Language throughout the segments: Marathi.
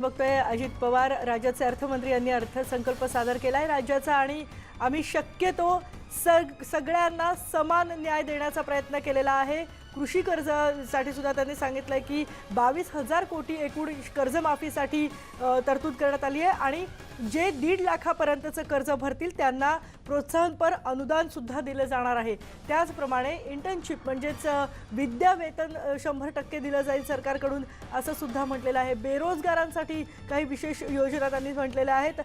बघतोय अजित पवार राज्याचे अर्थमंत्री यांनी अर्थसंकल्प सादर केलाय राज्याचा आणि आम्ही शक्यतो सग सगळ्यांना समान न्याय देण्याचा प्रयत्न केलेला आहे. कृषी कर्जासाठी सुद्धा त्यांनी सांगितलं आहे की बावीस हजार कोटी एकूण कर्जमाफीसाठी तरतूद करण्यात आली आहे आणि जे दीड लाखापर्यंतचं कर्ज भरतील त्यांना प्रोत्साहनपर अनुदानसुद्धा दिलं जाणार आहे. त्याचप्रमाणे इंटर्नशिप म्हणजेच विद्यावेतन शंभर टक्के दिलं जाईल सरकारकडून असं सुद्धा म्हटलेलं आहे. बेरोजगारांसाठी काही विशेष योजना त्यांनी म्हटलेल्या आहेत.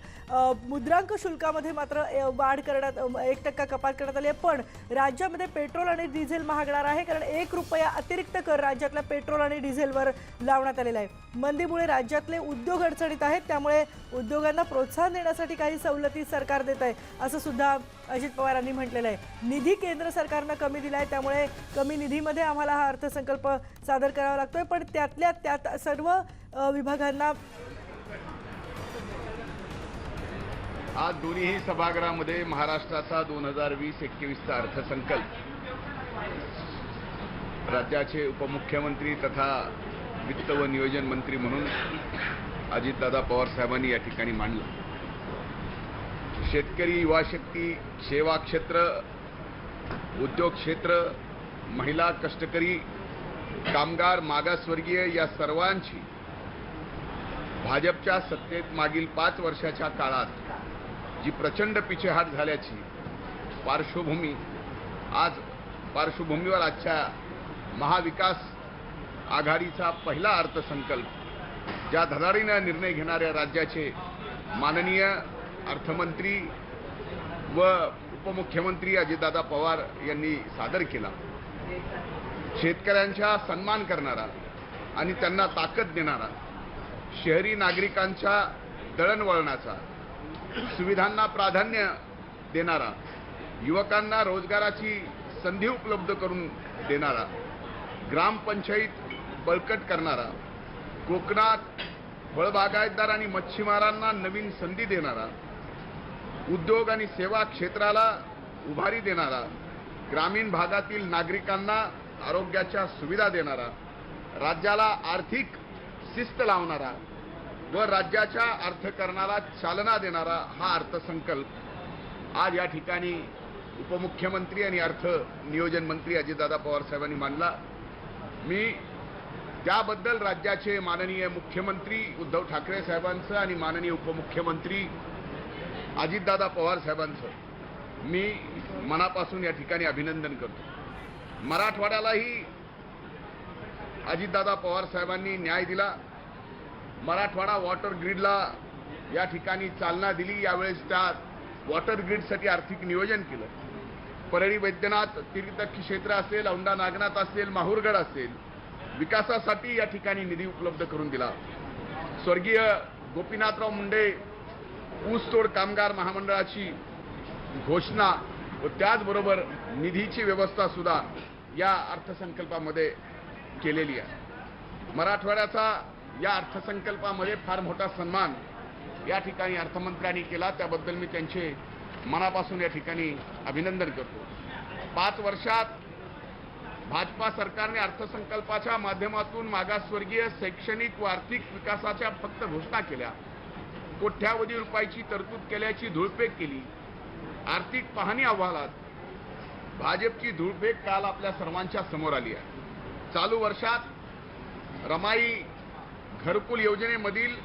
मुद्रांक शुल्कामध्ये मात्र वाढ करण्यात एक टक्का कपात करण्यात आली आहे. पण राज्यामध्ये पेट्रोल आणि डिझेल महागणार आहे कारण एक रुपये अतिरिक्त कर राज्यातल्या पेट्रोल आणि डिझेलवर लावण्यात आलेला आहे. मंदीमुळे राज्यातले उद्योग अडचणीत आहेत त्यामुळे उद्योगांना प्रोत्साहन देण्यासाठी काही सवलती सरकार देत आहे असं सुद्धा अजित पवारांनी म्हटलेलं आहे. निधी केंद्र सरकारनं कमी दिला आहे त्यामुळे कमी निधीमध्ये आम्हाला हा अर्थसंकल्प सादर करावा लागतोय पण त्यातल्या त्यात सर्व विभागांना आज दोन्हीही सभागृहामध्ये महाराष्ट्राचा दोन हजार वीस एकवीसचा अर्थसंकल्प. राज्याचे उपमुख्यमंत्री तथा वित्त व नियोजन मंत्री म्हणून अजितदादा पवार साहेबांनी या ठिकाणी मांडला. शेतकरी युवा शक्ती सेवा क्षेत्र उद्योग क्षेत्र महिला कष्टकरी कामगार मागासवर्गीय या सर्वांची भाजपच्या सत्तेत मागील पाच वर्षाच्या काळात जी प्रचंड पिछेहाट झाल्याची पार्श्वभूमी आज पार्श्वभूमीवर आजच्या महाविकास आघाडीचा पहिला अर्थसंकल्प ज्या धडाडीनं निर्णय घेणाऱ्या राज्याचे माननीय अर्थमंत्री व उपमुख्यमंत्री अजितदादा पवार यांनी सादर केला. शेतकऱ्यांचा सन्मान करणारा आणि त्यांना ताकद देणारा शहरी नागरिकांच्या दळणवळणाचा सुविधांना प्राधान्य देणारा युवकांना रोजगाराची संधी उपलब्ध करून देणारा ग्रामपंचायत बळकट करणारा कोकणात फळबागायतदार आणि मच्छीमारांना नवीन संधी देणारा उद्योग आणि सेवा क्षेत्राला उभारी देणारा ग्रामीण भागातील नागरिकांना आरोग्याच्या सुविधा देणारा राज्याला आर्थिक शिस्त लावणारा व राज्याच्या अर्थकरणाला चालना देणारा हा अर्थसंकल्प. आज या ठिकाणी उपमुख्यमंत्री आणि अर्थ नियोजन मंत्री अजितदादा पवार साहेबांनी मांडला. मी त्याबद्दल राज्याचे माननीय मुख्यमंत्री उद्धव ठाकरे साहेबांचं आणि माननीय उपमुख्यमंत्री अजितदादा पवार साहेबांचं मी मनापासून या ठिकाणी अभिनंदन करतो. मराठवाड्यालाही अजितदादा पवार साहेबांनी न्याय दिला. मराठवाडा वॉटर ग्रीडला या ठिकाणी चालना दिली. यावेळेस त्या वॉटर ग्रीडसाठी आर्थिक नियोजन केलं. परळी वैद्यनाथ तीर्थ क्षेत्र असेल औंढा नागनाथ असेल माहूरगड असेल विकासासाठी या ठिकाणी निधी उपलब्ध करून दिला. स्वर्गीय गोपीनाथराव मुंडे ऊसतोड कामगार महामंडळाची घोषणा व त्याचबरोबर निधीची व्यवस्था सुद्धा या अर्थसंकल्पामध्ये केलेली आहे. मराठवाड्याचा या अर्थसंकल्पामध्ये फार मोठा सन्मान या ठिकाणी अर्थमंत्र्यांनी केला. त्याबद्दल मी त्यांचे मनापासून या ठिकाणी अभिनंदन करतो. पाच वर्षात भाजपा सरकारने अर्थसंकल्पाच्या माध्यमातून मागासवर्गीय शैक्षणिक व आर्थिक विकासाच्या फक्त घोषणा केल्या. कोट्यावधी रुपयाची तरतूद केल्याची धुळपेक केली. आर्थिक पाहणी अहवालात भाजपची धुळपेक काल आपल्या सर्वांच्या समोर आली आहे. चालू वर्षात रमाई घरकुल योजनेमधील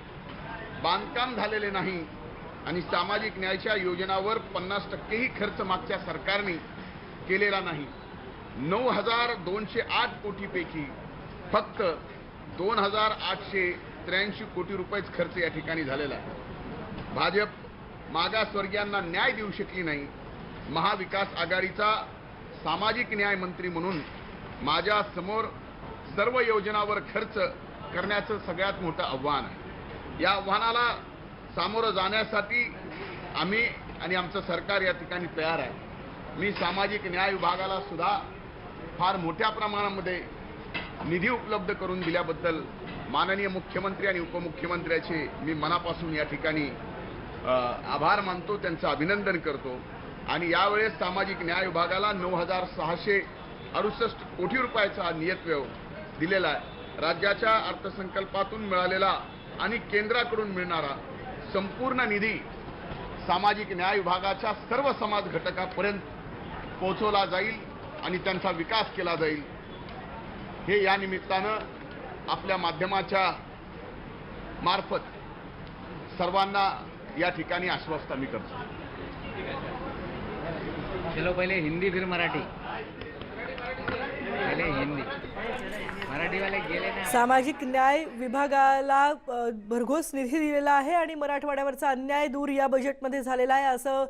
बांधकाम झालेले नाही आणि सामाजिक न्यायाच्या योजनावर पन्नास टक्केही खर्च मागच्या सरकारने केलेला नाही. नऊ हजार दोनशे आठ कोटीपैकी फक्त दोन हजार आठशे त्र्याऐंशी कोटी रुपयेच खर्च या ठिकाणी झालेला आहे. भाजप मागासवर्गीयांना न्याय देऊ शकली नाही. महाविकास आघाडीचा सामाजिक न्याय मंत्री म्हणून माझ्यासमोर सर्व योजनावर खर्च करण्याचं सगळ्यात मोठं आव्हान आहे. या आव्हानाला सामोरं जाण्यासाठी आम्ही आणि आमचं सरकार या ठिकाणी तयार आहे. मी सामाजिक न्याय विभागाला सुद्धा फार मोठ्या प्रमाणामध्ये निधी उपलब्ध करून दिल्याबद्दल माननीय मुख्यमंत्री आणि उपमुख्यमंत्र्याचे मी मनापासून या ठिकाणी आभार मानतो त्यांचं अभिनंदन करतो. आणि यावेळेस सामाजिक न्याय विभागाला नऊ हजार सहाशे अडुसष्ट कोटी रुपयाचा नियतव्यव दिलेला आहे. राज्याच्या अर्थसंकल्पातून मिळालेला आणि केंद्राकडून मिळणारा संपूर्ण निधी सामाजिक न्याय विभागाच्या सर्व समाज घटकापर्यंत पोहोचवला जाईल आणि त्यांचा विकास केला जाईल. हे या निमित्तानं आपल्या माध्यमाच्या मार्फत सर्वांना या ठिकाणी आश्वस्त मी करतो. चलो पहिले हिंदी फिर मराठी पहले हिंदी मराठी वाले गेले ना सामाजिक न्याय विभागाला भरघोस निधी दिलेला आहे आणि मराठवाड्यावरचा अन्याय दूर या बजेटमध्ये झालेला आहे असं